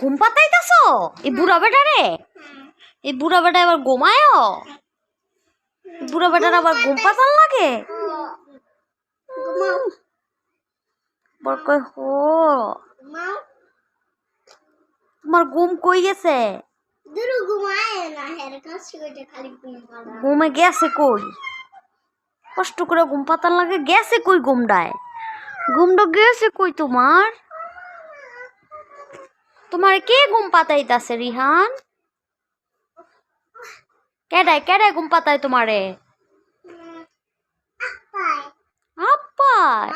ঘুম পাতাইতাছ এই বুড়া বেটা রে এই বুড়া বেটা এবার ঘুমায় বুড়া বেটার আবার ঘুম পাতান লাগে? বর হো তোমার ঘুম কই গেছে? খালি ঘুম গেছে কই? কষ্ট করে ঘুম পাতান লাগে গেছে কই ঘুমটায়? ঘুমটা গেছে কই তোমার? তোমার কে ঘুম পাতাইতাছে রিহান? কেডায় কেডায় ঘুম পাতায় তোমারে? পায় আপ্পায়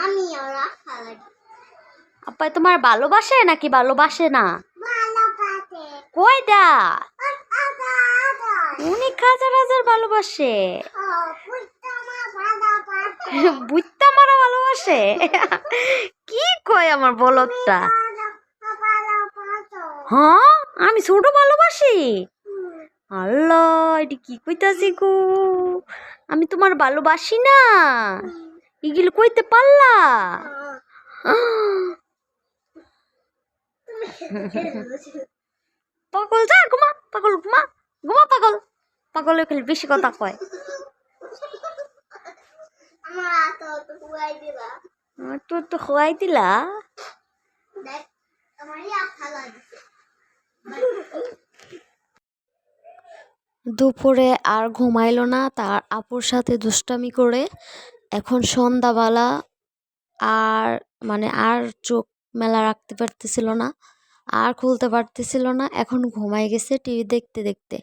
আপ্পায় তোমার ভালোবাসে নাকি ভালোবাসে না? কয়টা অনেক হাজার হাজার ভালোবাসে। বুঝতে আমারও ভালোবাসে। কি কয় আমার বলদটা? হ্যাঁ আমি ছোট ভালোবাসি? আল্লাহ, এটি কি কইতাছি গো? আমি তোমার ভালোবাসি না। এগুলো কইতে পারলা? পাগল যা, ঘুমা, পাগল, ঘুমা ঘুমা, পাগল। পাগলে খালি বেশি কথা কয়। তোর তো খোয়াই দিলা। দুপুরে আর ঘুমাইলো না, তার আপুর সাথে দুষ্টামি করে। এখন সন্ধ্যাবেলা আর মানে আর চোখ মেলা রাখতে পারতেছিল না, আর খুলতে পারতেছিল না, এখন ঘুমাই গেছে টিভি দেখতে দেখতে।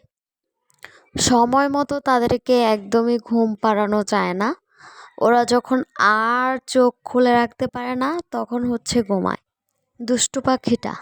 সময় মতো তাদেরকে একদমই ঘুম পাড়ানো যায় না। ওরা যখন আর চোখ খুলে রাখতে পারে না, তখন হচ্ছে ঘুমায়। দুষ্টু পাখিটা।